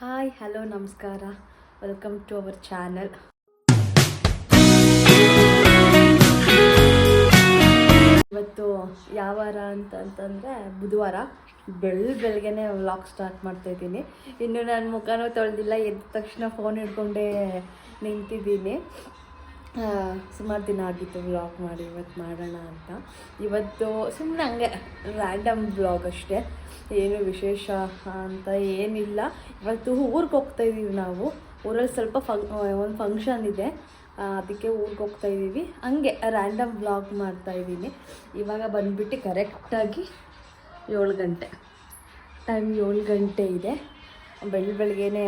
Hi hello ನಮಸ್ಕಾರ. Welcome to our channel ಇವತ್ತು ಯಾವ ವಾರ ಅಂತ ಅಂತಂದರೆ ಬುಧವಾರ. ಬೆಳ್ ಬೆಳಗ್ಗೆನೆ ವ್ಲಾಗ್ ಸ್ಟಾರ್ಟ್ ಮಾಡ್ತಾ ಇದ್ದೀನಿ. ಇನ್ನು ನನ್ನ ಮುಖನೂ ತೊಳೆದಿಲ್ಲ, ಎದ್ದ ತಕ್ಷಣ ಫೋನ್ ಹಿಡ್ಕೊಂಡೇ ನಿಂತಿದ್ದೀನಿ. ಸುಮಾರು ದಿನ ಆಗಿತ್ತು ವ್ಲಾಗ್ ಮಾಡಿ ಇವತ್ತು ಮಾಡೋಣ ಅಂತ. ಇವತ್ತು ಸುಮ್ಮನೆ ಹಂಗೆ ರ್ಯಾಂಡಮ್ ಬ್ಲಾಗ್ ಅಷ್ಟೇ. ಏನು ವಿಶೇಷ ಅಂತ ಏನಿಲ್ಲ. ಇವತ್ತು ಊರಿಗೆ ಹೋಗ್ತಾ ಇದ್ದೀವಿ ನಾವು. ಊರಲ್ಲಿ ಸ್ವಲ್ಪ ಒಂದು ಫಂಕ್ಷನ್ ಇದೆ. ಅದಕ್ಕೆ ಊರಿಗೆ ಹೋಗ್ತಾ ಇದ್ದೀವಿ ಹಂಗೆ ರ್ಯಾಂಡಮ್ ಬ್ಲಾಗ್ ಮಾಡ್ತಾ ಇದ್ದೀನಿ ಇವಾಗ ಬಂದುಬಿಟ್ಟು ಕರೆಕ್ಟಾಗಿ ಏಳು ಗಂಟೆ. ಟೈಮ್ ಏಳು ಗಂಟೆ ಇದೆ. ಬೆಳ, ಬೆಳಗ್ಗೆನೆ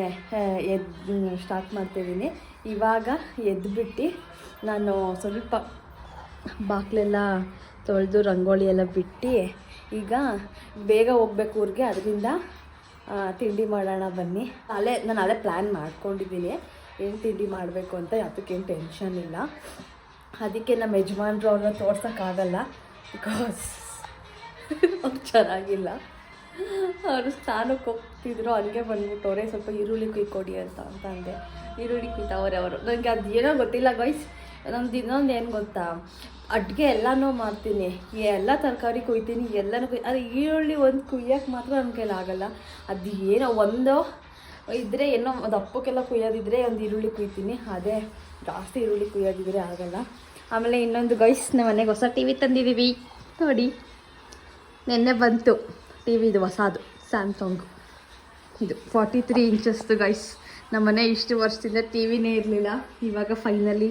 ಎದ್ದು ಸ್ಟಾರ್ಟ್ ಮಾಡ್ತಿದ್ದೀನಿ ಇವಾಗ ಎದ್ದುಬಿಟ್ಟು ನಾನು ಸ್ವಲ್ಪ ಬಾಕ್ಲೆಲ್ಲ ತೊಳೆದು, ರಂಗೋಲಿ ಎಲ್ಲ ಬಿಟ್ಟು ಈಗ ಬೇಗ ಹೋಗ್ಬೇಕು ಊರಿಗೆ, ಅದರಿಂದ ತಿಂಡಿ ಮಾಡೋಣ ಬನ್ನಿ. ಅಲ್ಲೇ ನಾನು ಅಲ್ಲೇ ಪ್ಲ್ಯಾನ್ ಮಾಡ್ಕೊಂಡಿದ್ದೀನಿ. ಏನು ತಿಂಡಿ ಮಾಡಬೇಕು ಅಂತ ಅದಕ್ಕೇನು ಟೆನ್ಷನ್ ಇಲ್ಲ. ಅದಕ್ಕೆ ನಮ್ಮ ಯಜಮಾನ್ರು ಅವ್ರನ್ನ ತೋರ್ಸೋಕ್ಕಾಗಲ್ಲ. ಬಿಕಾಸ್ ಅವ್ರು ಚೆನ್ನಾಗಿಲ್ಲ. ಅವರು ಸ್ನಾನಕ್ಕೆ ಹೋಗ್ತಿದ್ರು ಹಂಗೆ ಬಂದ್ಬಿಟ್ಟವ್ರೆ ಸ್ವಲ್ಪ ಈರುಳ್ಳಿ ಕುಯ್ಕೊಡಿ ಅಂತ ಅಂತ ಅಂದೆ. ಈರುಳ್ಳಿ ಕುಯ್ತಾವ್ರೆ ಅವರು. ನನಗೆ ಅದು ಏನೋ ಗೊತ್ತಿಲ್ಲ ಗೈಸ್ ನಮ್ದು ಇನ್ನೊಂದು ಏನು ಗೊತ್ತಾ? ಅಡುಗೆ ಎಲ್ಲನೂ ಮಾಡ್ತೀನಿ. ಎಲ್ಲ ತರಕಾರಿ ಕುಯ್ತೀನಿ, ಎಲ್ಲನೂ ಕುಯ್, ಅದು ಈರುಳ್ಳಿ ಒಂದು ಕುಯ್ಯೋಕ್ಕೆ ಮಾತ್ರ ನನ್ನ ಕೈಲಿ ಆಗಲ್ಲ. ಅದು ಏನೋ ಒಂದು ಇದ್ದರೆ ಏನೋ ದಪ್ಪಕ್ಕೆಲ್ಲ ಕುಯ್ಯೋದಿದ್ರೆ ಒಂದು ಈರುಳ್ಳಿ ಕುಯ್ತೀನಿ. ಅದೇ ಜಾಸ್ತಿ ಈರುಳ್ಳಿ ಕುಯ್ಯೋದಿದ್ರೆ ಆಗಲ್ಲ. ಆಮೇಲೆ ಇನ್ನೊಂದು ಗೈಸ್ ನಮ್ಮ ಮನೆಗೆ ಹೊಸ ಟಿ ವಿ ತಂದಿದ್ದೀವಿ ನೋಡಿ, ನಿನ್ನೆ ಬಂತು. ಟಿ ವಿದು ಹೊಸದು, ಸ್ಯಾಮ್ಸಂಗ್. ಇದು ಫಾರ್ಟಿ ತ್ರೀ ಇಂಚಸ್ದು ಗೈಸ್. ನಮ್ಮನೆ ಇಷ್ಟು ವರ್ಷದಿಂದ ಟಿ ವಿನೇ ಇರಲಿಲ್ಲ. ಇವಾಗ ಫೈನಲಿ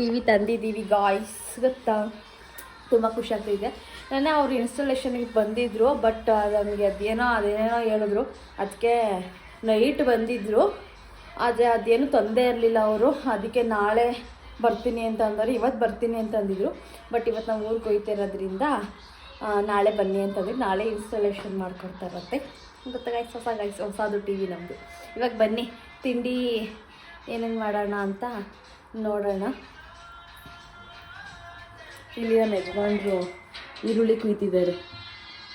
ಟಿ ವಿ ತಂದಿದ್ದೀವಿ ಗಾಯ್ಸ್ ಗೊತ್ತಾ? ತುಂಬ ಖುಷಿ ಆಗ್ತಿದೆ ನಾನೇ ಅವ್ರು ಇನ್ಸ್ಟಾಲೇಷನಿಗೆ ಬಂದಿದ್ದರು ಬಟ್ ನನಗೆ ಅದೇನೋ ಅದೇನೋ ಹೇಳಿದ್ರು. ಅದಕ್ಕೆ ನೈಟ್ ಬಂದಿದ್ದರು ಆದರೆ ಅದೇನು ತೊಂದರೆ ಇರಲಿಲ್ಲ ಅವರು. ಅದಕ್ಕೆ ನಾಳೆ ಬರ್ತೀನಿ ಅಂತ ಅಂದರು. ಇವತ್ತು ಬರ್ತೀನಿ ಅಂತ ಅಂದಿದ್ರು. ಬಟ್ ಇವತ್ತು ನಾವು ಊರಿಗೆ ಹೋಗ್ತಾ ಇರೋದ್ರಿಂದ ನಾಳೆ ಬನ್ನಿ ಅಂತಂದ್ರೆ ನಾಳೆ ಇನ್ಸ್ಟಾಲೇಷನ್ ಮಾಡ್ಕೊಡ್ತಾ ಗೊತ್ತಾ ಗೈಸ್ ಹೊಸ ಗಾಯ್ಸ್ ಹೊಸದು ಟಿ ವಿ ನಮ್ಮದು ಇವಾಗ ಬನ್ನಿ. ತಿಂಡಿ ಏನೇನು ಮಾಡೋಣ ಅಂತ ನೋಡೋಣ. ಇಲ್ಲಿ ನಮ್ಮ ಯಜಮಾನ್ರು ಈರುಳ್ಳಿ ಕುಯ್ತಿದ್ದಾರೆ.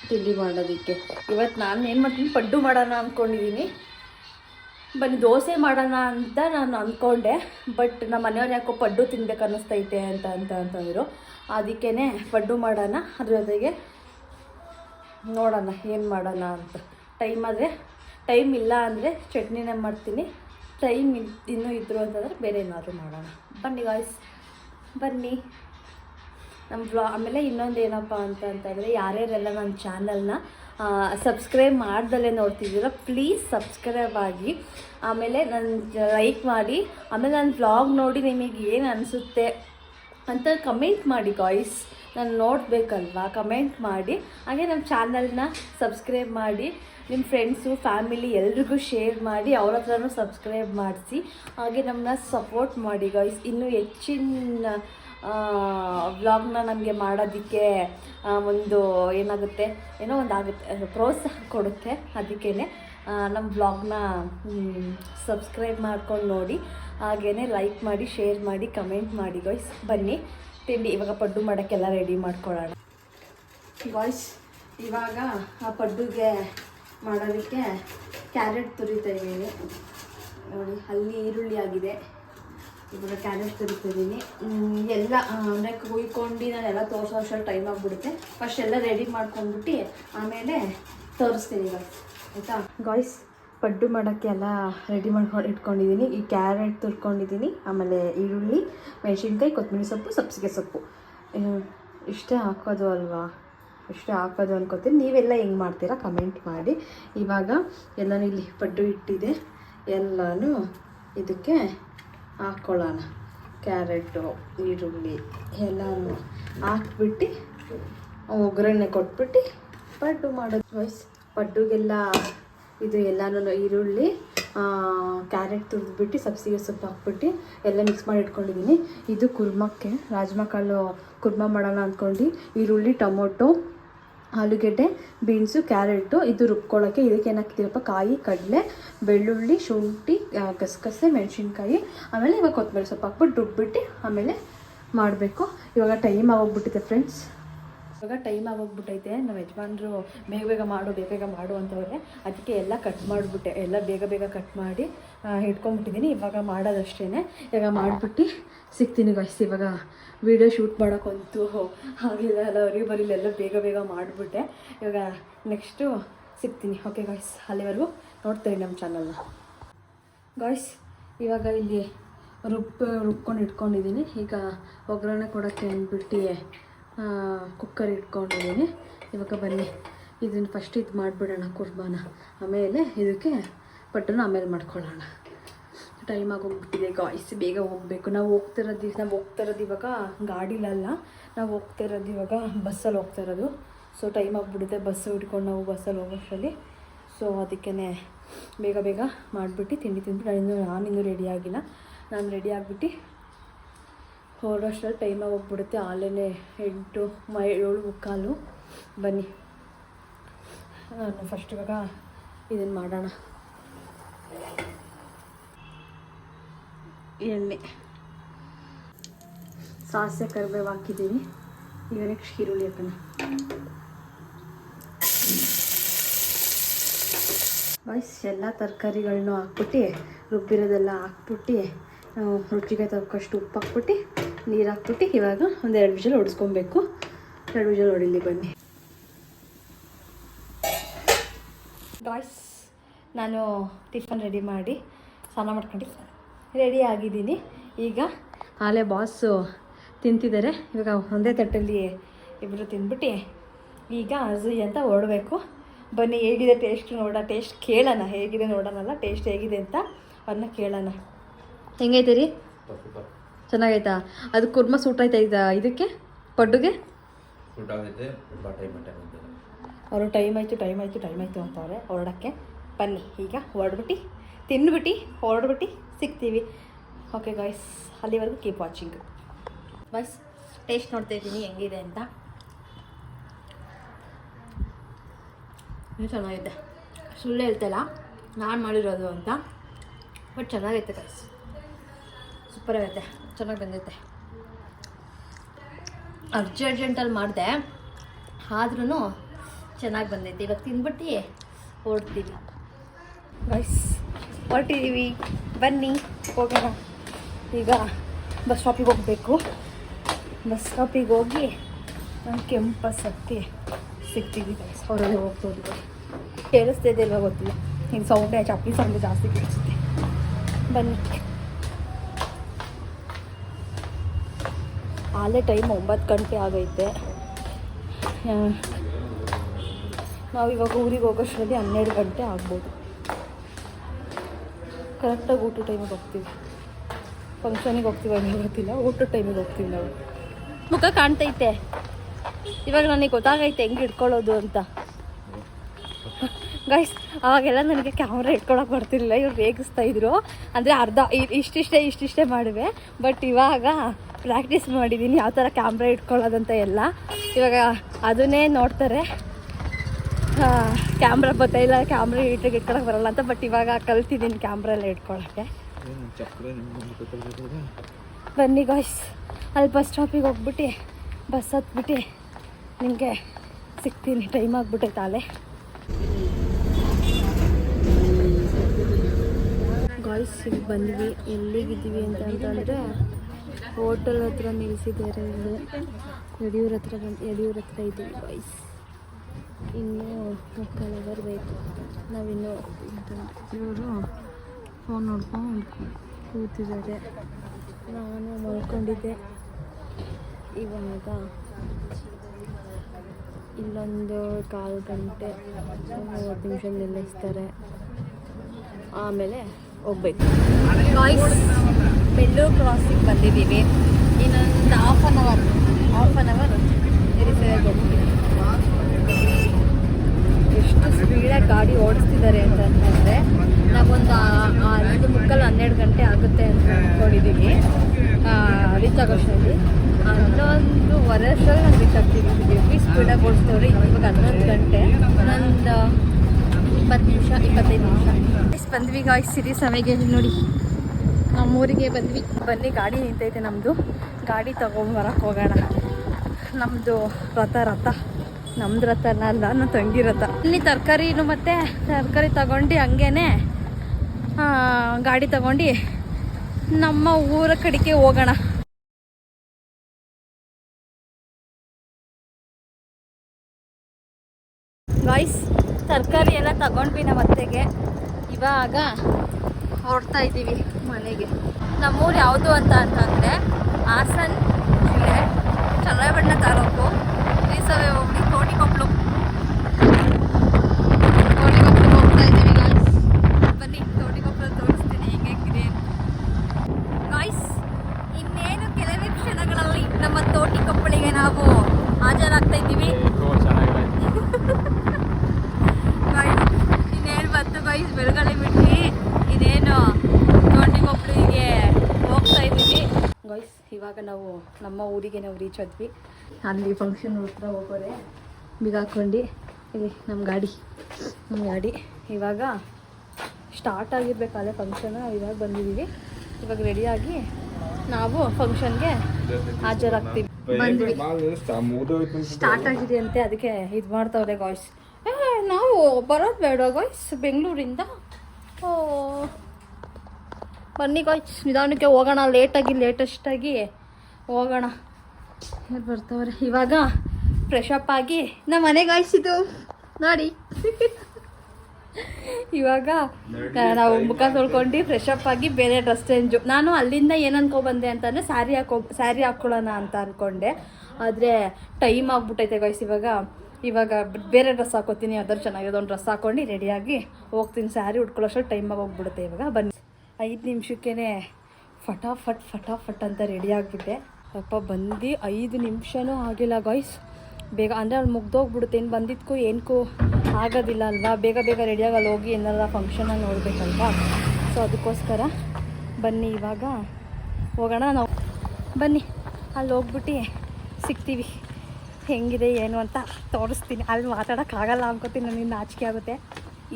ತಿಂಡಿ ಮಾಡೋದಕ್ಕೆ. ಇವತ್ತು ನಾನು ಏನು ಮಾಡ್ತೀನಿ? ಪಡ್ಡು ಮಾಡೋಣ ಅಂದ್ಕೊಂಡಿದ್ದೀನಿ ಬನ್ನಿ, ದೋಸೆ ಮಾಡೋಣ ಅಂತ ನಾನು ಅಂದ್ಕೊಂಡೆ ಬಟ್ ನಮ್ಮ ಮನೆಯವ್ರು ಯಾಕೋ ಪಡ್ಡು ತಿನ್ಬೇಕು ಅನ್ನಿಸ್ತೈತೆ ಅಂತ ಅಂತ ಅಂತಂದರು ಅದಕ್ಕೇ ಪಡ್ಡು ಮಾಡೋಣ. ಅದ್ರ ಜೊತೆಗೆ ನೋಡೋಣ ಏನು ಮಾಡೋಣ ಅಂತ. ಟೈಮ್ ಆದರೆ, ಟೈಮ್ ಇಲ್ಲ ಅಂದರೆ ಚಟ್ನಿನೇ ಮಾಡ್ತೀನಿ. ಟೈಮ್ ಇನ್ನೂ ಇದ್ರು ಅಂತಂದರೆ ಬೇರೆ ಏನಾದರೂ ಮಾಡೋಣ. ಬನ್ನಿ ಗಾಯ್ಸ್ ಬನ್ನಿ. ನಮ್ಮ ಬ್ಲಾ ಆಮೇಲೆ ಇನ್ನೊಂದು ಏನಪ್ಪ ಅಂತ ಅಂತಂದರೆ ಯಾರ್ಯಾರೆಲ್ಲ ನನ್ನ ಚಾನಲ್ನ ಸಬ್ಸ್ಕ್ರೈಬ್ ಮಾಡ್ದಲ್ಲೇ ನೋಡ್ತಿದ್ದೀರ ಪ್ಲೀಸ್ ಸಬ್ಸ್ಕ್ರೈಬ್ ಆಗಿ. ಆಮೇಲೆ ನನ್ನ ಲೈಕ್ ಮಾಡಿ. ಆಮೇಲೆ ನನ್ನ ಬ್ಲಾಗ್ ನೋಡಿ ನಿಮಗೆ ಏನು ಅನಿಸುತ್ತೆ ಅಂತ ಕಮೆಂಟ್ ಮಾಡಿ ಗಾಯ್ಸ್ ನಾನು ನೋಡಬೇಕಲ್ವಾ? ಕಮೆಂಟ್ ಮಾಡಿ. ಹಾಗೆ ನಮ್ಮ ಚಾನಲ್ನ ಸಬ್ಸ್ಕ್ರೈಬ್ ಮಾಡಿ. ನಿಮ್ಮ ಫ್ರೆಂಡ್ಸು ಫ್ಯಾಮಿಲಿ ಎಲ್ರಿಗೂ ಶೇರ್ ಮಾಡಿ. ಅವ್ರ ಹತ್ರನೂ ಸಬ್ಸ್ಕ್ರೈಬ್ ಮಾಡಿಸಿ. ಹಾಗೆ ನಮ್ಮನ್ನ ಸಪೋರ್ಟ್ ಮಾಡಿ ಗಾಯ್ಸ್ ಇನ್ನೂ ಹೆಚ್ಚಿನ ವ್ಲಾಗ್ನ ನಮಗೆ ಮಾಡೋದಕ್ಕೆ ಒಂದು ಏನಾಗುತ್ತೆ, ಏನೋ ಒಂದು ಆಗುತ್ತೆ ಪ್ರೋತ್ಸಾಹ ಕೊಡುತ್ತೆ ಅದಕ್ಕೇ ನಮ್ಮ ವ್ಲಾಗ್ನ ಸಬ್ಸ್ಕ್ರೈಬ್ ಮಾಡ್ಕೊಂಡು ನೋಡಿ ಹಾಗೇ ಲೈಕ್ ಮಾಡಿ ಶೇರ್ ಮಾಡಿ ಕಮೆಂಟ್ ಮಾಡಿ ಗಾಯ್ಸ್ ಬನ್ನಿ, ತಿಂಡಿ ಇವಾಗ ಪಡ್ಡು ಮಾಡೋಕ್ಕೆಲ್ಲ ರೆಡಿ ಮಾಡ್ಕೊಳ್ಳೋಣ. ಗಾಯ್ಸ್ ಇವಾಗ ಆ ಪಡ್ಡುಗೆ ಮಾಡೋದಕ್ಕೆ ಕ್ಯಾರೆಟ್ ತುರಿತಾ ಇದ್ದೀನಿ. ನೋಡಿ, ಅಲ್ಲಿ ಈರುಳ್ಳಿ ಆಗಿದೆ. ಇವಾಗ ಕ್ಯಾರೆಟ್ ತುರಿತಿದ್ದೀನಿ ಎಲ್ಲ ಅಂದರೆ ಕುಯ್ಕೊಂಡು ನಾನೆಲ್ಲ ತೋರಿಸೋ ಅಷ್ಟು ಟೈಮ್ ಆಗಿಬಿಡುತ್ತೆ. ಫಸ್ಟ್ ಎಲ್ಲ ರೆಡಿ ಮಾಡ್ಕೊಂಡ್ಬಿಟ್ಟು ಆಮೇಲೆ ತೋರಿಸ್ತೀನಿ ಇವಾಗ ಆಯಿತಾ? ಗಾಯ್ಸ್ ಪಡ್ಡು ಮಾಡೋಕ್ಕೆ ಎಲ್ಲ ರೆಡಿ ಮಾಡ್ಕೊಂಡು ಇಟ್ಕೊಂಡಿದ್ದೀನಿ ಈ ಕ್ಯಾರೆಟ್ ತುರ್ಕೊಂಡಿದ್ದೀನಿ ಆಮೇಲೆ ಈರುಳ್ಳಿ, ಮೆಣಸಿನ್ಕಾಯಿ, ಕೊತ್ತಂಬರಿ ಸೊಪ್ಪು ಸಬ್ಸಿಗೆ ಸೊಪ್ಪು. ಇಷ್ಟೇ ಹಾಕೋದು ಅಲ್ವಾ? ಇಷ್ಟೇ ಹಾಕೋದು ಅನ್ಕೋತೀನಿ. ನೀವೆಲ್ಲ ಹೆಂಗೆ ಮಾಡ್ತೀರಾ? ಕಮೆಂಟ್ ಮಾಡಿ. ಇವಾಗ ಎಲ್ಲನೂ ಇಲ್ಲಿ ಪಡ್ಡು ಇಟ್ಟಿದೆ. ಎಲ್ಲನೂ ಇದಕ್ಕೆ ಹಾಕ್ಕೊಳ್ಳೋಣ ಕ್ಯಾರೆಟು, ಈರುಳ್ಳಿ ಎಲ್ಲನೂ ಹಾಕ್ಬಿಟ್ಟು, ಒಗ್ಗರಣೆ ಕೊಟ್ಬಿಟ್ಟು ಪಡ್ಡು ಮಾಡೋದು. ವಾಯ್ಸ್ ಪಡ್ಡುಗೆಲ್ಲ ಇದು ಎಲ್ಲನೂ ಈರುಳ್ಳಿ ಕ್ಯಾರೆಟ್ ತುರಿದ್ಬಿಟ್ಟು, ಸಬ್ಸಿಗೆ ಸೊಪ್ಪು ಹಾಕ್ಬಿಟ್ಟು ಎಲ್ಲ ಮಿಕ್ಸ್ ಮಾಡಿ ಇಟ್ಕೊಂಡಿದ್ದೀನಿ. ಇದು ಕುರ್ಮಕ್ಕೆ, ರಾಜ್ಮಾ ಕಾಳು ಕುರ್ಮ ಮಾಡೋಣ ಅಂದ್ಕೊಂಡು ಈರುಳ್ಳಿ, ಟೊಮೊಟೊ ಆಲೂಗೆಡ್ಡೆ, ಬೀನ್ಸು, ಕ್ಯಾರೆಟು ಇದು ರುಬ್ಕೊಳ್ಳೋಕ್ಕೆ ಇದಕ್ಕೆ ಏನು ಹಾಕ್ತೀರಪ್ಪ ಕಾಯಿ, ಕಡಲೆ, ಬೆಳ್ಳುಳ್ಳಿ, ಶುಂಠಿ ಗಸಗಸೆ, ಮೆಣಸಿನ್ಕಾಯಿ, ಆಮೇಲೆ ಇವಾಗ ಕೊತ್ತಂಬರಿ ಸೊಪ್ಪು ಹಾಕ್ಬಿಟ್ಟು ರುಬ್ಬಿಟ್ಟು ಆಮೇಲೆ ಮಾಡಬೇಕು. ಇವಾಗ ಟೈಮ್ ಆಗೋಗ್ಬಿಟ್ಟಿದೆ ಫ್ರೆಂಡ್ಸ್. ಇವಾಗ ಟೈಮ್ ಆಗೋಗ್ಬಿಟ್ಟೈತೆ. ನಮ್ಮ ಯಜಮಾನ್ರು ಬೇಗ ಬೇಗ ಮಾಡು, ಬೇಗ ಬೇಗ ಮಾಡು ಅಂತವ್ರೆ. ಅದಕ್ಕೆ ಎಲ್ಲ ಕಟ್ ಮಾಡಿಬಿಟ್ಟೆ. ಎಲ್ಲ ಬೇಗ ಬೇಗ ಕಟ್ ಮಾಡಿ ಇಟ್ಕೊಂಡ್ಬಿಟ್ಟಿದ್ದೀನಿ ಇವಾಗ ಮಾಡೋದಷ್ಟೇ ಇವಾಗ ಮಾಡಿಬಿಟ್ಟು ಸಿಗ್ತೀನಿ ಗಾಯ್ಸ್ ಇವಾಗ ವೀಡಿಯೋ ಶೂಟ್ ಮಾಡೋಕ್ಕಂತೂ ಹಾಗೆಲ್ಲ ಎಲ್ಲ ಅವ್ರಿಗೆ ಎಲ್ಲ ಬೇಗ ಬೇಗ ಮಾಡಿಬಿಟ್ಟೆ. ಇವಾಗ ನೆಕ್ಸ್ಟು ಸಿಗ್ತೀನಿ. ಓಕೆ ಗಾಯ್ಸ್ ಅಲ್ಲಿವರೆಗೂ ನೋಡ್ತೀನಿ ನಮ್ಮ ಚಾನಲ್ನ ಗಾಯ್ಸ್ ಇವಾಗ ಇಲ್ಲಿ ರುಬ್ಬ, ರುಬ್ಕೊಂಡು ಇಟ್ಕೊಂಡಿದ್ದೀನಿ ಈಗ ಒಗ್ಗರಣೆ ಕೊಡೋಕ್ಕೆ ಅಂದ್ಬಿಟ್ಟು ಕುಕ್ಕರ್ ಇಟ್ಕೊಂಡಿದ್ದೀನಿ. ಇವಾಗ ಬನ್ನಿ. ಇದನ್ನು ಫಸ್ಟ್ ಇದು ಮಾಡಿಬಿಡೋಣ ಕುರ್ಬಾನ ಆಮೇಲೆ ಇದಕ್ಕೆ ಪಟ್ಟನ್ನು ಆಮೇಲೆ ಮಾಡ್ಕೊಳ್ಳೋಣ. ಟೈಮ್ ಆಗೋಗ್ಬಿಟ್ಟಿದೆ ಗಾಯ್ಸ್ ಬೇಗ ಹೋಗಬೇಕು. ನಾವು ಹೋಗ್ತಿರೋದು ನಾವು ಹೋಗ್ತಿರೋದು ಇವಾಗ ಗಾಡಿಲಲ್ಲ. ನಾವು ಹೋಗ್ತಿರೋದು ಇವಾಗ ಬಸ್ಸಲ್ಲಿ ಹೋಗ್ತಾ ಇರೋದು ಸೊ ಟೈಮ್ ಆಗಿಬಿಡುತ್ತೆ ಬಸ್ಸು ಹಿಡ್ಕೊಂಡು ನಾವು ಬಸ್ಸಲ್ಲಿ ಹೋಗೋಷ್ಟರಲ್ಲಿ. ಸೊ ಅದಕ್ಕೇ ಬೇಗ ಬೇಗ ಮಾಡಿಬಿಟ್ಟು ತಿಂಡಿ ತಿಂದ್ಬಿಟ್ಟು ನಾನು ನಾನಿನ್ನೂ ರೆಡಿ ಆಗಿಲ್ಲ. ನಾನು ರೆಡಿ ಆಗಿಬಿಟ್ಟು ಹೊರಡೋಷ್ಟರಲ್ಲಿ ಟೈಮ್ ಹೋಗ್ಬಿಡುತ್ತೆ. ಆಲೇನೆ ಎಂಟು, ಮ, ಏಳು ಮುಕ್ಕಾಲು. ಬನ್ನಿ. ನಾನು ಫಸ್ಟ್ ಇವಾಗ ಇದನ್ನು ಮಾಡೋಣ. ಎಣ್ಣೆ. ಸಾಸಿವೆ ಕರಿಬೇವು ಹಾಕಿದ್ದೀನಿ. ಈಗ ನೆಕ್ಸ್ಟ್ ಈರುಳ್ಳಿ ಹಾಕೋಣ. ಬಾಯ್ಸ್ ಎಲ್ಲ ತರಕಾರಿಗಳನ್ನೂ ಹಾಕ್ಬಿಟ್ಟು, ರುಬ್ಬಿರೋದೆಲ್ಲ ಹಾಕ್ಬಿಟ್ಟು ರುಚಿಗೆ ತಕ್ಕಷ್ಟು ಉಪ್ಪು ಹಾಕ್ಬಿಟ್ಟು ನೀರು ಹಾಕ್ಬಿಟ್ಟು ಇವಾಗ ಒಂದು ಎರಡು ವಿಷಲ್ ಹೊಡಿಸ್ಕೊಬೇಕು. ಎರಡು ವಿಷಲ್ ಹೊಡಿಲಿ ಬನ್ನಿ. ಬಾಯ್ಸ್ ನಾನು ಟಿಫನ್ ರೆಡಿ ಮಾಡಿ ಸ್ನಾನ ಮಾಡ್ಕೊಂಡು ರೆಡಿ ಆಗಿದ್ದೀನಿ. ಈಗ ಆಲೆ ಬಾಸು ತಿಂತಿದ್ದಾರೆ. ಇವಾಗ ಒಂದೇ ತಟ್ಟಲ್ಲಿ ಇಬ್ಬರು ತಿಂದ್ಬಿಟ್ಟು ಈಗ ಅರ್ಜಿ ಅಂತ ಓಡಬೇಕು ಬನ್ನಿ, ಹೇಗಿದೆ ಟೇಸ್ಟ್ ನೋಡ ಟೇಸ್ಟ್ ಕೇಳೋಣ. ಹೇಗಿದೆ ನೋಡೋಣಲ್ಲ ಟೇಸ್ಟ್ ಹೇಗಿದೆ ಅಂತ ಅವ್ರನ್ನ ಕೇಳೋಣ. ಹೆಂಗೈತೆ ರೀ? ಚೆನ್ನಾಗೈತಾ? ಅದು ಕುರ್ಮ ಸೂಟ್ ಆಯ್ತಾ ಇದು ಇದಕ್ಕೆ? ಪಡ್ಡುಗೆ? ಅವರು ಟೈಮ್ ಆಯಿತು ಟೈಮ್ ಆಯಿತು ಟೈಮ್ ಆಯಿತು ಅಂತಾರೆ. ಹೊರಡಕ್ಕೆ ಬನ್ನಿ ಈಗ ಹೊರಡ್ಬಿಟ್ಟು ತಿಂದ್ಬಿಟ್ಟು ಹೊರಡ್ಬಿಟ್ಟು ಸಿಗ್ತೀವಿ. ಓಕೆ ಗಾಯ್ಸ್ ಅಲ್ಲಿವರೆಗೂ ಕೀಪ್ ವಾಚಿಂಗ್ ಬಾಯ್ಸ್ ಟೇಸ್ಟ್ ನೋಡ್ತಾ ಇದ್ದೀನಿ ಹೆಂಗಿದೆ ಅಂತ. ಇನ್ನೂ ಚೆನ್ನಾಗಿದೆ. ಸುಳ್ಳು ಹೇಳ್ತಲ್ಲ ನಾನು ಮಾಡಿರೋದು ಅಂತ. ಬಟ್ ಚೆನ್ನಾಗೈತೆ ಗಾಯ್ಸ್ ಸೂಪರ್ ಆಗೈತೆ ಚೆನ್ನಾಗಿ ಬಂದೈತೆ ಅರ್ಜಿ ಅರ್ಜೆಂಟಲ್ಲಿ ಮಾಡಿದೆ ಆದ್ರೂ ಚೆನ್ನಾಗಿ ಬಂದೈತೆ. ಇವಾಗ ತಿಂದ್ಬಿಟ್ಟು ಹೊರಡ್ತೀವಿ. ಬಸ್ ಹೊರಟಿದ್ದೀವಿ ಬನ್ನಿ, ಹೋಗೋಣ. ಈಗ ಬಸ್ ಸ್ಟಾಪಿಗೆ ಹೋಗಬೇಕು. ಬಸ್ ಸ್ಟಾಪಿಗೆ ಹೋಗಿ ನಾನು ಕೆಂಪು ಸತ್ತಿ ಸಿಗ್ತೀವಿ ಅವರಲ್ಲಿ ಹೋಗ್ಬೋದು ಕೇಳಿಸ್ತಿದ್ದೆ ಇಲ್ವ ಗೊತ್ತಿಲ್ಲ. ಹಿಂಗೆ ಸೌಂಡೇ ಚಪ್ಪಲಿ ಸೌಂಡ್ ಜಾಸ್ತಿ ಕೇಳಿಸುತ್ತೆ ಬನ್ನಿ. ಆಲೇ ಟೈಮ್ ಒಂಬತ್ತು ಗಂಟೆ ಆಗೈತೆ. ನಾವು ಇವಾಗ ಊರಿಗೆ ಹೋಗೋಷ್ಟರಲ್ಲಿ ಹನ್ನೆರಡು ಗಂಟೆ ಆಗ್ಬೋದು. ಕರೆಕ್ಟಾಗಿ ಊಟ ಟೈಮಿಗೆ ಹೋಗ್ತೀವಿ. ಫಂಕ್ಷನಿಗೆ ಹೋಗ್ತೀವಿ ಹಂಗೆ ಗೊತ್ತಿಲ್ಲ ಊಟ ಟೈಮಿಗೆ ಹೋಗ್ತೀವಿ ನಾವು. ಮುಖ ಕಾಣ್ತೈತೆ. ಇವಾಗ ನನಗೆ ಗೊತ್ತಾಗೈತೆ ಹೆಂಗೆ ಇಟ್ಕೊಳ್ಳೋದು ಅಂತ. ಗೈಸ್ ಅವಾಗೆಲ್ಲ ನನಗೆ ಕ್ಯಾಮ್ರಾ ಇಟ್ಕೊಳಕ್ಕೆ ಬರ್ತಿರ್ಲಿಲ್ಲ, ಇವ್ರು ರೇಗಿಸ್ತಾ ಇದ್ರು. ಅಂದರೆ ಅರ್ಧ ಇಷ್ಟಿಷ್ಟೇ ಇಷ್ಟಿಷ್ಟೇ ಮಾಡುವೆ. ಬಟ್ ಇವಾಗ ಪ್ರಾಕ್ಟೀಸ್ ಮಾಡಿದ್ದೀನಿ ಯಾವ ಥರ ಕ್ಯಾಮ್ರಾ ಇಟ್ಕೊಳ್ಳೋದಂತ ಎಲ್ಲ. ಇವಾಗ ಅದನ್ನೇ ನೋಡ್ತಾರೆ. ಕ್ಯಾಮ್ರಾ ಇಲ್ಲ ಕ್ಯಾಮ್ರಾ ಇಟ್ಟಿಗೆ ಇಟ್ಕೊಳಕ್ಕೆ ಬರಲ್ಲ ಅಂತ ಬಟ್ ಇವಾಗ ಕಲ್ತಿದ್ದೀನಿ ಕ್ಯಾಮ್ರಾ ಎಲ್ಲ ಇಟ್ಕೊಳ್ಳೋಕ್ಕೆ ಬನ್ನಿ ಗಾಯ್ಸ್ ಅಲ್ಲಿ ಬಸ್ ಸ್ಟಾಪಿಗೆ ಹೋಗ್ಬಿಟ್ಟು ಬಸ್ ಹತ್ಬಿಟ್ಟು ನಿಮಗೆ ಸಿಗ್ತೀನಿ ಟೈಮ್ ಆಗಿಬಿಟ್ಟೈತೆ ಅಲ್ಲೇ ಗಾಯ್ಸ್ ಇಲ್ಲಿ ಬಂದ್ವಿ ಎಲ್ಲಿಗಿದ್ದೀವಿ ಅಂತ ಅಂತಂದರೆ ಹೋಟೆಲ್ ಹತ್ರ ನಿಲ್ಲಿಸಿದ್ದಾರೆ ಇಲ್ಲಿ ಯಡಿಯೂರ ಹತ್ರ ಬಂದು ಯಡಿಯೂರ ಹತ್ರ ಇದ್ದೀವಿ ಗಾಯ್ಸ್ ಇನ್ನೂ ಮುಕ್ಕಾಲು ಬರಬೇಕು. ಬೇಕು ನಾವಿನ್ನೂ ಇವರು ಫೋನ್ ನೋಡ್ಕೊಂಡು ಕೂತಿದ್ದಾರೆ. ನಾನು ಮಲ್ಕೊಂಡಿದ್ದೆ ಇವಾಗ ಇಲ್ಲೊಂದು ಕಾಲು ಗಂಟೆ ಮೂವತ್ತು ನಿಮಿಷ ನಿಲ್ಲಿಸ್ತಾರೆ. ಆಮೇಲೆ ಹೋಗ್ಬೇಕು. ಬೆಳ್ಳೂರು ಕ್ರಾಸಿಗೆ ಬಂದಿದ್ದೀವಿ. ಇನ್ನೊಂದು half an hour half an hour ಎಷ್ಟು ಸ್ಪೀಡಾಗಿ ಗಾಡಿ ಓಡಿಸ್ತಿದ್ದಾರೆ ಅಂತಂತಂದರೆ ನಾವೊಂದು ಹನ್ನೊಂದು ಮುಕ್ಕಲ್ ಹನ್ನೆರಡು ಗಂಟೆ ಆಗುತ್ತೆ ಅಂತ ಅಂದ್ಕೊಂಡಿದ್ದೀವಿ ರೀಚ್ ಆಗೋಷ್ಟರಲ್ಲಿ ಹನ್ನೊಂದು ವರ್ಷದಲ್ಲಿ ನಾನು ರೀಚ್ ಸ್ಪೀಡಾಗಿ ಓಡಿಸ್ತವ್ರಿ ಇವಾಗ ಹನ್ನೊಂದು ಗಂಟೆ ನಂದು ಇಪ್ಪತ್ತು ನಿಮಿಷ, ಇಪ್ಪತ್ತೈದು ನಿಮಿಷ. ಬಂದ್ವಿ ಗಾಯ್ಸ್ ಸಿರಿ ನೋಡಿ ನಮ್ಮೂರಿಗೆ ಬಂದ್ವಿ. ಬನ್ನಿ, ಗಾಡಿ ನಿಂತೈತೆ ನಮ್ಮದು ಗಾಡಿ ತೊಗೊಂಬರಕ್ಕೆ ಹೋಗೋಣ. ನಮ್ಮದು ರಥ ರಥ. ನಮ್ದು ರಥನ ಅಲ್ಲ, ನನ್ನ ತಂಗಿ ರಥ. ಇಲ್ಲಿ ತರಕಾರಿನು ಮತ್ತೆ ತರಕಾರಿ ತಗೊಂಡು ಹಂಗೇ ಗಾಡಿ ತಗೊಂಡು ನಮ್ಮ ಊರ ಕಡೆಗೆ ಹೋಗೋಣ. ಗಾಯ್ಸ್ ತರಕಾರಿ ಎಲ್ಲ ತಗೊಂಡ್ವಿ ನಮ್ಮ ಅತ್ತೆಗೆ. ಇವಾಗ ಹೊರಡ್ತಾ ಇದ್ದೀವಿ ಮನೆಗೆ. ನಮ್ಮೂರು ಯಾವುದು ಅಂತ ಅಂತಂದರೆ ಹಾಸನ್ ಜಿಲ್ಲೆ ಚನ್ನಬಣ್ಣ ತಾಲೂಕು ರೀಸವೆ ಹೋಗಿ ಕೋಟಿಕೊಪ್ಲು ಕೋಟಿಕೊಪ್ಲು ಹೋಗ್ತಾ ಇದ್ದೀವಿ ಗಾಯ್ಸ್ ಬನ್ನಿ ಕೋಟಿಕೊಪ್ಲು ತೋರಿಸ್ತೀನಿ ಹೇಗಿದೆ ಗಾಯ್ಸ್ ಇನ್ನೇನು ಕೆಲವೇ ಕ್ಷಣಗಳಲ್ಲಿ ನಮ್ಮ ತೋಟಿಕೊಪ್ಪಳಿಗೆ ನಾವು ಹಾಜರಾಗ್ತಾ ಇದ್ದೀವಿ ಗಾಯ್ಸ್ ಇನ್ನೇನು ಬಂತು ಗಾಯ್ಸ್ ಬೆಳಗಾಳಿ ಬಿಟ್ವಿ ಇನ್ನೇನು ತೋಟಿಕೊಪ್ಪಳಿಗೆ ಹೋಗ್ತಾ ಇದ್ದೀವಿ ಗಾಯ್ಸ್ ಇವಾಗ ನಾವು ನಮ್ಮ ಊರಿಗೆ ನಾವು ರೀಚ್ ಆದ್ವಿ ಅಲ್ಲಿ ಫಂಕ್ಷನ್ ಹತ್ರ ಹೋಗೋರೆ. ಬೀಗ ಹಾಕ್ಕೊಂಡು ಇಲ್ಲಿ ನಮ್ಮ ಗಾಡಿ. ನಮ್ಮ ಗಾಡಿ. ಇವಾಗ ಸ್ಟಾರ್ಟ್ ಆಗಿರ್ಬೇಕಾದ್ರೆ ಫಂಕ್ಷನ್ ಇವಾಗ ಬಂದಿದ್ದೀವಿ ಇವಾಗ ರೆಡಿಯಾಗಿ ನಾವು ಫಂಕ್ಷನ್ಗೆ ಹಾಜರಾಗ್ತೀವಿ. ಬಂದ್ವಿ. ಸ್ಟಾರ್ಟ್ ಆಗಿದೆ ಅಂತೆ ಅದಕ್ಕೆ ಇದು ಮಾಡ್ತಾವ್ರೆ ಗಾಯ್ಸ್ ನಾವು ಬರೋದು ಬೇಡ ಗಾಯ್ಸ್ ಬೆಂಗಳೂರಿಂದ. ಓ. ಬನ್ನಿ ಗಾಯ್ಸ್ ನಿಧಾನಕ್ಕೆ ಹೋಗೋಣ. ಲೇಟಾಗಿ ಲೇಟೆಸ್ಟಾಗಿ ಹೋಗೋಣ. ಯಾರು ಬರ್ತಾವ್ರೆ. ಇವಾಗ ಫ್ರೆಶ್ ಅಪ್ ಆಗಿ ನಮ್ಮ ಮನೆ ಆಯ್ಸಿದ್ದು. ನೋಡಿ. ಇವಾಗ ನಾವು ಮುಖ ತೊಳ್ಕೊಂಡು ಫ್ರೆಶ್ ಅಪ್ ಆಗಿ ಬೇರೆ ಡ್ರೆಸ್ ಚೇಂಜು ನಾನು ಅಲ್ಲಿಂದ ಏನು ಅನ್ಕೊಬಂದೆ ಅಂತಂದರೆ ಸ್ಯಾರಿ ಹಾಕೋ ಸ್ಯಾರಿ ಹಾಕ್ಕೊಳ್ಳೋಣ ಅಂತ ಅಂದ್ಕೊಂಡೆ ಆದರೆ ಟೈಮ್ ಆಗ್ಬಿಟ್ಟೈತೆ ಗಾಯ್ಸ್ ಇವಾಗ. ಇವಾಗ ಬೇರೆ ಡ್ರೆಸ್ ಹಾಕೋತೀನಿ ಅದ್ರ ಚೆನ್ನಾಗಿದೆ ಒಂದು ಡ್ರೆಸ್ ಹಾಕೊಂಡು ರೆಡಿಯಾಗಿ ಹೋಗ್ತೀನಿ. ಸ್ಯಾರಿ ಉಟ್ಕೊಳ್ಳೋಷ್ಟು ಟೈಮ್ ಹೋಗ್ಬಿಡುತ್ತೆ ಇವಾಗ. ಬನ್ನಿ. ಐದು ನಿಮಿಷಕ್ಕೇ ಫಟಾಫಟ್ ಫಟಾಫಟ್ ಅಂತ ರೆಡಿ ಆಗಿಬಿಟ್ಟೆ. ಅಪ್ಪ, ಬಂದು ಐದು ನಿಮಿಷನೂ ಆಗಿಲ್ಲ ಗಾಯ್ಸ್ ಬೇಗ ಅಂದರೆ ಅವ್ಳು ಮುಗ್ದೋಗ್ಬಿಡುತ್ತೆ. ಏನು ಬಂದಿದ್ಕೂ ಏನಕ್ಕೂ ಆಗೋದಿಲ್ಲ ಅಲ್ವಾ? ಬೇಗ ಬೇಗ ರೆಡಿಯಾಗಿ ಅಲ್ಲಿ ಹೋಗಿ ಏನಾರ ಫಂಕ್ಷನ ನೋಡಬೇಕಲ್ವಾ? ಸೊ ಅದಕ್ಕೋಸ್ಕರ ಬನ್ನಿ ಇವಾಗ. ಹೋಗೋಣ ನಾವು. ಬನ್ನಿ, ಅಲ್ಲಿ ಹೋಗ್ಬಿಟ್ಟು ಸಿಗ್ತೀವಿ. ಹೆಂಗಿದೆ, ಏನು ಅಂತ ತೋರಿಸ್ತೀನಿ. ಅಲ್ಲಿ ಮಾತಾಡೋಕ್ಕಾಗಲ್ಲ ಅನ್ಕೋತೀನಿ. ನನಗೆ ನಾಚಿಕೆ ಆಗುತ್ತೆ.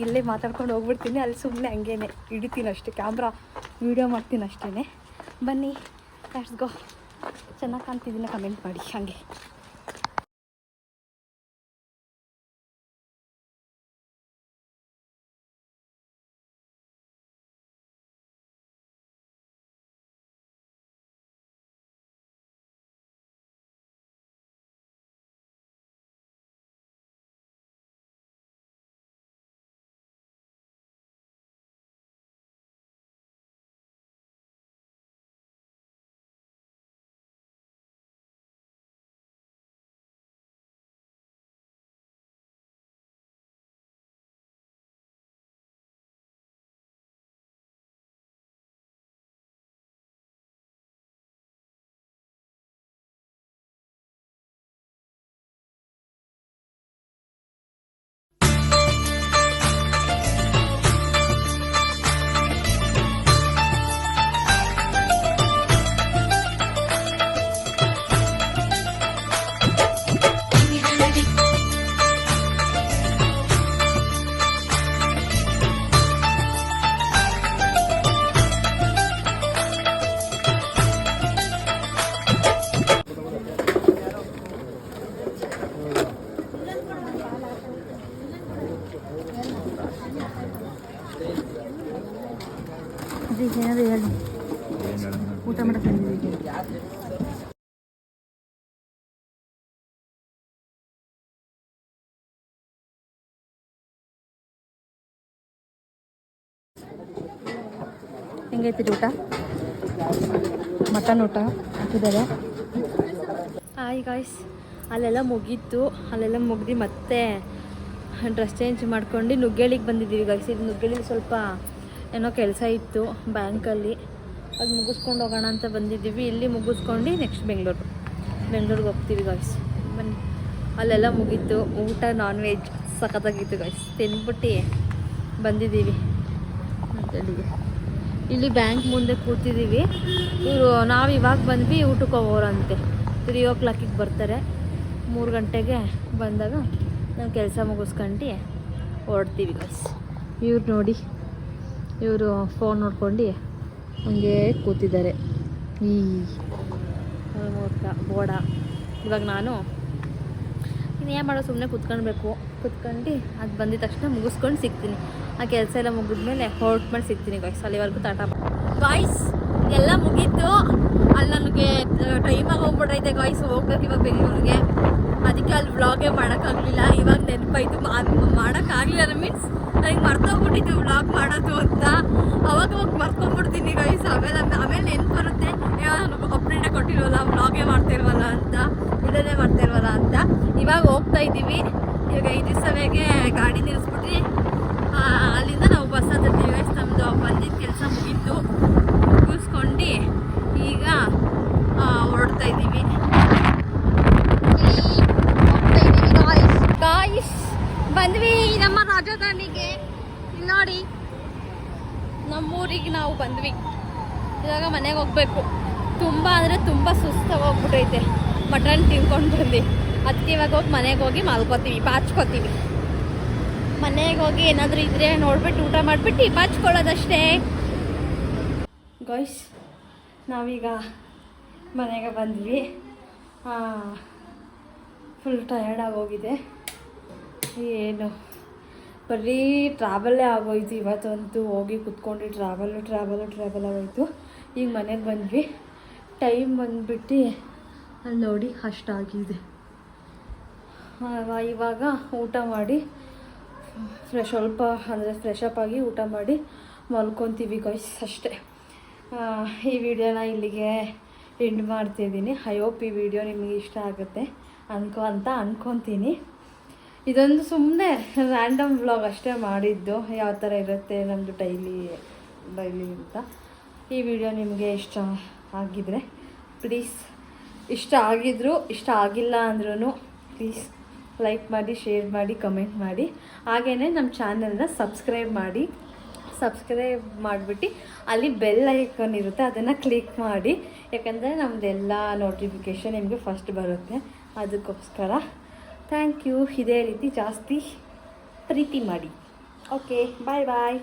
ಇಲ್ಲೇ ಮಾತಾಡ್ಕೊಂಡು ಹೋಗ್ಬಿಡ್ತೀನಿ. ಅಲ್ಲಿ ಸುಮ್ಮನೆ ಹಂಗೇನೆ. ಹಿಡಿತೀನಿ ಅಷ್ಟೇ. ಕ್ಯಾಮ್ರಾ ವೀಡಿಯೋ ಮಾಡ್ತೀನಿ ಅಷ್ಟೇ ಬನ್ನಿ ಗೋ ಚೆನ್ನಾಗಿ ಕಾಣ್ತಿದ್ದೀನಿ ಕಮೆಂಟ್ ಮಾಡಿ ಹಾಗೆ. ಏನಾದ್ರು ಹೇಳಿ. ಊಟ ಊಟ? ಮಟನ್ ಊಟ ಹಾಕಿದ್ದಾರೆ. ಹಾಯ್ ಗಾಯ್ಸ್ ಅಲ್ಲೆಲ್ಲ ಮುಗೀತು. ಅಲ್ಲೆಲ್ಲ ಮುಗ್ದು ಮತ್ತೆ ಡ್ರೆಸ್ ಚೇಂಜ್ ಮಾಡ್ಕೊಂಡು ನುಗ್ಗೇಳಿಗೆ ಬಂದಿದ್ದೀವಿ ಗಾಯ್ಸ್ ಇದು ನುಗ್ಗೇಳಿಗೆ ಸ್ವಲ್ಪ ಏನೋ ಕೆಲಸ ಇತ್ತು ಬ್ಯಾಂಕಲ್ಲಿ. ಅದು ಮುಗಿಸ್ಕೊಂಡು ಹೋಗೋಣ ಅಂತ ಬಂದಿದ್ದೀವಿ. ಇಲ್ಲಿ ಮುಗಿಸ್ಕೊಂಡು ನೆಕ್ಸ್ಟ್ ಬೆಂಗಳೂರು. ಬೆಂಗಳೂರಿಗೆ ಹೋಗ್ತೀವಿ ಗಾಯ್ಸ್ ಬನ್ನಿ. ಅಲ್ಲೆಲ್ಲ ಮುಗೀತು. ಊಟ ನಾನ್ ವೆಜ್ ಸಖತ್ತಾಗಿತ್ತು ಗಾಯ್ಸ್ ತಿಂದ್ಬಿಟ್ಟು ಬಂದಿದ್ದೀವಿ. ಅಂತೇಳಿಗೆ ಇಲ್ಲಿ ಬ್ಯಾಂಕ್ ಮುಂದೆ ಕೂತಿದ್ದೀವಿ. ಇವರು, ನಾವು ಇವಾಗ ಬಂದ್ವಿ, ಊಟಕ್ಕೆ ಹೋಗೋರಂತೆ. ತ್ರೀ ಓ ಕ್ಲಾಕಿಗೆ ಬರ್ತಾರೆ. ಮೂರು ಗಂಟೆಗೆ ಬಂದಾಗ ನಾವು ಕೆಲಸ ಮುಗಿಸ್ಕೊಂಡು ಹೊರಡ್ತೀವಿ ಗಾಯ್ಸ್ ಇವ್ರು ನೋಡಿ. ಇವರು ಫೋನ್ ನೋಡ್ಕೊಂಡು ಹಂಗೆ ಕೂತಿದ್ದಾರೆ. ಈ ಮೂರ್ಖ ಬೋಡ ಇವಾಗ ನಾನು ಇನ್ನೇನು ಮಾಡೋ ಸುಮ್ಮನೆ ಕುತ್ಕೊಳ್ಬೇಕು. ಕುತ್ಕೊಂಡು ಅದು ಬಂದಿದ ತಕ್ಷಣ ಮುಗಿಸ್ಕೊಂಡು ಸಿಗ್ತೀನಿ. ಆ ಕೆಲಸ ಎಲ್ಲ ಮುಗಿದ್ಮೇಲೆ ಹೊರಟ್ಮೇಲೆ ಸಿಗ್ತೀನಿ ಗಾಯ್ಸ್ ಅಲ್ಲಿವರೆಗೂ ತಾಟ ಗಾಯ್ಸ್ ಎಲ್ಲ ಮುಗೀತು. ಅಲ್ಲಿ ನನಗೆ ಟೈಮಾಗಿ ಹೋಗ್ಬಿಟ್ಟೈತೆ ಗಾಯ್ಸ್ ಹೋಗ್ಬೇಕು ಇವಾಗ ಬೆಂಗಳೂರಿಗೆ. ಅದಕ್ಕೆ ಅಲ್ಲಿ ವ್ಲಾಗೇ ಮಾಡೋಕ್ಕಾಗಲಿಲ್ಲ. ಇವಾಗ ನೆನಪಾಯಿತು ಮಾಡೋಕ್ಕಾಗಲಿಲ್ಲ. ಮೀನ್ಸ್ ನನಗೆ ಮರ್ತೋಗ್ಬಿಟ್ಟಿದ್ದು ವ್ಲಾಗ್ ಮಾಡೋದು ಅಂತ. ಅವಾಗ ಅವಾಗ ಮರ್ತೋಗ್ಬಿಡ್ತೀನಿ ಗೈಸ್ ಆಮೇಲೆ ಆಮೇಲೆ ನೆನ್ಪು ಬರುತ್ತೆ. ನಾನು ಅಪ್ಡೇಟ್ ಕೊಟ್ಟಿಲ್ವಲ್ಲ ವ್ಲಾಗೇ ಮಾಡ್ತಿರ್ವಲ್ಲ ಅಂತ. ವಿಡಿಯೋನೇ ಮಾಡ್ತಾ ಇಲ್ವಲ್ಲ ಅಂತ. ಇವಾಗ ಹೋಗ್ತಾ ಇದ್ದೀವಿ. ಇವಾಗ ಐದು ದಿವಸವೇಗೆ ಗಾಡಿ ನಿಲ್ಲಿಸ್ಬಿಟ್ರಿ ಅಲ್ಲಿಂದ ನಾವು ಬಸ್ ಹತ್ತಿರ್ತೀವಿ ಗೈಸ್ ನಮ್ಮದು ಬಂದಿದ್ದ ಕೆಲಸ ಮುಗಿತು. ಮುಗಿಸ್ಕೊಂಡು ಈಗ ಹೊರಡ್ತಾ ಇದ್ದೀವಿ. ಗಾಯ್ಸ್ ಬಂದ್ವಿ ನಮ್ಮ ರಾಜಧಾನಿಗೆ. ನೋಡಿ ನಮ್ಮೂರಿಗೆ ನಾವು ಬಂದ್ವಿ. ಇವಾಗ ಮನೆಗೆ ಹೋಗ್ಬೇಕು. ತುಂಬ ಅಂದರೆ ತುಂಬ ಸುಸ್ತಾಗಿ ಹೋಗ್ಬಿಟ್ಟೈತೆ. ಮಟನ್ ತಿನ್ಕೊಂಡು ಬಂದು ಅದಕ್ಕೆ ಇವಾಗ ಹೋಗಿ ಮನೆಗೆ ಹೋಗಿ ಮಲ್ಕೋತೀವಿ ಬಾಚ್ಕೋತೀವಿ ಮನೆಗೆ ಹೋಗಿ ಏನಾದರೂ ಇದ್ರೆ ನೋಡ್ಬಿಟ್ಟು ಊಟ ಮಾಡಿಬಿಟ್ಟು ಬಾಚ್ಕೊಳ್ಳೋದಷ್ಟೇ ಗಾಯ್ಸ್ ನಾವೀಗ ಮನೆಗೆ ಬಂದ್ವಿ. ಫುಲ್ ಟಯರ್ಡಾಗಿ ಹೋಗಿದೆ. ಏನು? ಬರೀ ಟ್ರಾವೆಲ್ಲೇ ಆಗೋಯ್ತು ಇವತ್ತಂತೂ ಹೋಗಿ ಕುತ್ಕೊಂಡು ಟ್ರಾವೆಲ್ಲು ಟ್ರಾವೆಲ್ಲು ಟ್ರಾವೆಲ್ ಆಗೋಯ್ತು. ಈಗ ಮನೆಗೆ ಬಂದ್ವಿ. ಟೈಮ್ ಬಂದ್ಬಿಟ್ಟು ಅಲ್ಲಿ ನೋಡಿ ಅಷ್ಟಾಗಿದೆ ಇವಾಗ ಊಟ ಮಾಡಿ ಫ್ರೆಶ್ ಸ್ವಲ್ಪ ಅಂದರೆ ಫ್ರೆಶ್ ಅಪ್ ಆಗಿ ಊಟ ಮಾಡಿ ಮಲ್ಕೊತೀವಿ ಗಾಯ್ಸ್ ಅಷ್ಟೇ. ಈ ವಿಡಿಯೋನ ಇಲ್ಲಿಗೆ ಎಂಡ್ ಮಾಡ್ತಿದ್ದೀನಿ. ಐ ಹೋಪ್ ಈ ವಿಡಿಯೋ ನಿಮಗೆ ಇಷ್ಟ ಆಗುತ್ತೆ. ಅನ್ಕೋ ಅಂತ ಅನ್ಕೊತೀನಿ. ಇದೊಂದು ಸುಮ್ಮನೆ ರ್ಯಾಂಡಮ್ ವ್ಲಾಗ್ ಅಷ್ಟೇ ಮಾಡಿದ್ದು. ಯಾವ ಥರ ಇರುತ್ತೆ ನಮ್ಮದು ಡೈಲಿ ಡೈಲಿ ಅಂತ. ಈ ವಿಡಿಯೋ ನಿಮಗೆ ಇಷ್ಟ ಆಗಿದ್ರೆ ಪ್ಲೀಸ್ ಇಷ್ಟ ಆಗಿದ್ರು, ಇಷ್ಟ ಆಗಿಲ್ಲ ಅಂದ್ರೂ ಪ್ಲೀಸ್ ಲೈಕ್ ಮಾಡಿ ಶೇರ್ ಮಾಡಿ ಕಮೆಂಟ್ ಮಾಡಿ. ಹಾಗೇ ನಮ್ಮ ಚಾನಲ್ನ ಸಬ್ಸ್ಕ್ರೈಬ್ ಮಾಡಿ. ಸಬ್ಸ್ಕ್ರೈಬ್ ಮಾಡಿಬಿಟ್ಟು ಅಲ್ಲಿ ಬೆಲ್ ಐಕಾನ್ ಇರುತ್ತೆ, ಅದನ್ನು ಕ್ಲಿಕ್ ಮಾಡಿ. ಯಾಕಂದರೆ ನಮ್ಮದೆಲ್ಲ ನೋಟಿಫಿಕೇಷನ್ ನಿಮಗೆ ಫಸ್ಟ್ ಬರುತ್ತೆ. ಅದಕ್ಕೋಸ್ಕರ ಥ್ಯಾಂಕ್ ಯು ಇದೇ ರೀತಿ ಜಾಸ್ತಿ ಪ್ರೀತಿ ಮಾಡಿ. ಓಕೆ ಬಾಯ್ ಬಾಯ್